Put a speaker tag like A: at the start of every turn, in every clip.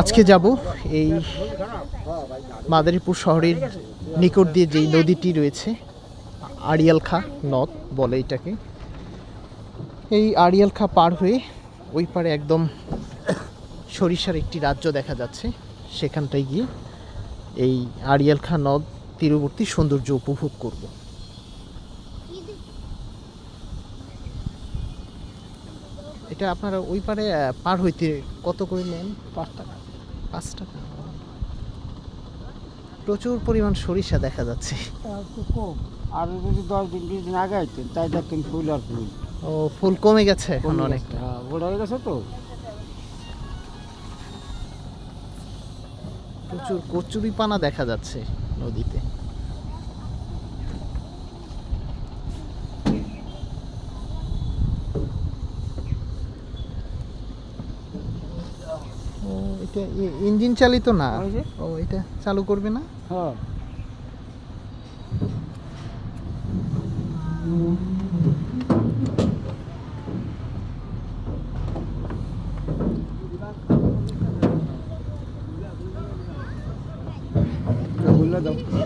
A: আজকে যাব এই মাদারীপুর শহরের নিকট দিয়ে যেই নদীটি রয়েছে, আড়িয়ালখা নদ বলে এটাকে। এই আড়িয়ালখা পার হয়ে ওই পারে একদম সরিষার একটি রাজ্য দেখা যাচ্ছে। সেখানটায় গিয়ে এই আড়িয়ালখা নদ তীরবর্তী সৌন্দর্য উপভোগ করব। এটা আপনারা ওই পারে পার হইতে কত করে নেন?
B: পাঁচ টাকা।
A: পাঁচ টাকা? প্রচুর পরিমাণ সরিষা দেখা যাচ্ছে।
B: কম। আর যদি দশ দিন বিশ দিন আগে আইতেন তাই দেখতেন ফুল আর ফুল।
A: ও ফুল কমে গেছে এখন
B: কমে
A: অনেক।
B: হ্যাঁ বড় হয়ে গেছে তো।
A: প্রচুর কচুরি পানা দেখা যাচ্ছে নদীতে ও এটা ইঞ্জিন চালিত না?
B: ওই যে।
A: ও এটা চালু করবে না?
B: হ্যাঁ। দাও।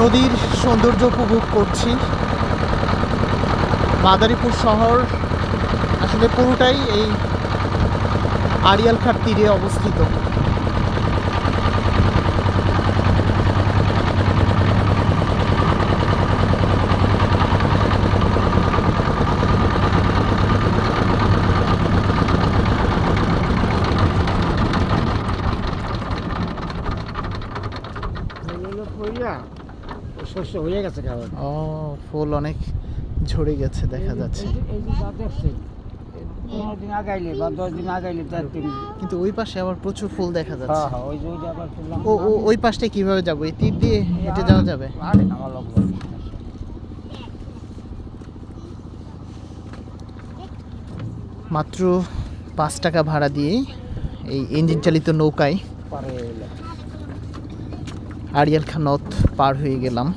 A: নদীর সৌন্দর্য উপভোগ করছি। মাদারীপুর শহর আসলে পুরোটাই এই আড়িয়ালখার তীরে অবস্থিত
B: হলো পইয়া শস্য হয়ে গেছে খাবার
A: ও ফুল অনেক ঝরে গেছে দেখা যাচ্ছে। কিন্তু ওই পাশে আবার প্রচুর ফুল দেখা
B: হ্যাঁ
A: যাচ্ছে।
B: হ্যাঁ ওই যে ওই যে আবার তুললাম
A: ও ওই পাশটা কীভাবে যাব? এই তীর দিয়ে হেঁটে যাওয়া যাবে? মাত্র পাঁচ টাকা ভাড়া দিয়ে এই ইঞ্জিন চালিত নৌকায়
B: পারে এলাম।
A: আড়িয়াল খান পার হয়ে গেলাম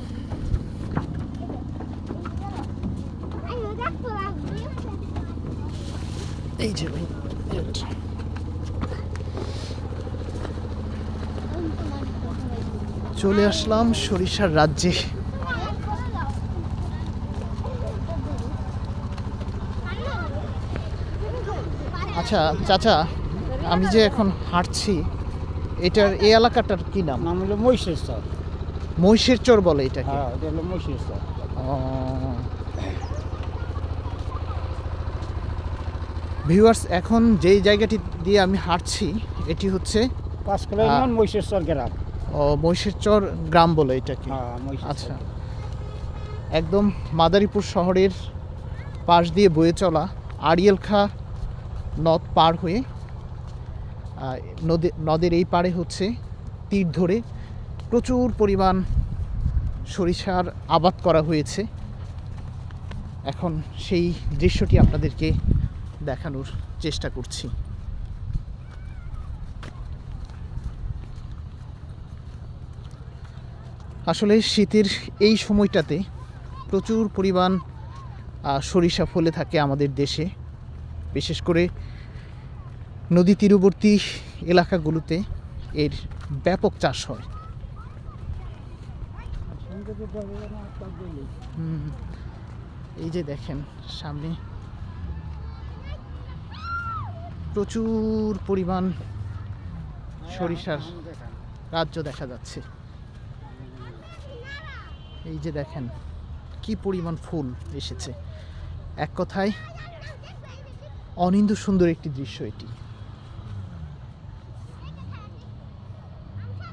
A: এই যে চলে আসলাম সরিষার রাজ্যে আচ্ছা চাচা, আমি যে এখন হাঁটছি এটার এই এলাকাটার কি নাম?
B: নাম হলো মহিষের স্যার
A: মহিষের চর বলে এটাকে।
B: হ্যাঁ এটা হলো মহিষের স্যার
A: ভিউয়ার্স এখন যেই জায়গাটি দিয়ে আমি হাঁটছি এটি হচ্ছে
B: পাঁচ কিলো
A: হ্যাঁ।
B: ইউনিয়ন মহিষের স্যার গ্রাম।
A: ও, মহিষের চর গ্রাম বলে এটাকে।
B: হ্যাঁ
A: আচ্ছা। একদম মাদারীপুর শহরের পাশ দিয়ে বয়ে চলা আড়িয়ালখা নদ পার হয়ে নদী নদের এই পাড়ে হচ্ছে তীর ধরে প্রচুর পরিমাণ সরিষার আবাদ করা হয়েছে। এখন সেই দৃশ্যটি আপনাদেরকে দেখানোর চেষ্টা করছি। আসলে শীতের এই সময়টাতে প্রচুর পরিমাণ সরিষা ফলে থাকে আমাদের দেশে। বিশেষ করে নদী তীরবর্তী এলাকাগুলোতে এর ব্যাপক চাষ হয়। এই যে দেখেন সামনে প্রচুর পরিমাণ সরিষার রাজ্য দেখা যাচ্ছে। এই যে দেখেন কি পরিমাণ ফুল এসেছে। এক কথায় অনিন্দ সুন্দর একটি দৃশ্য এটি।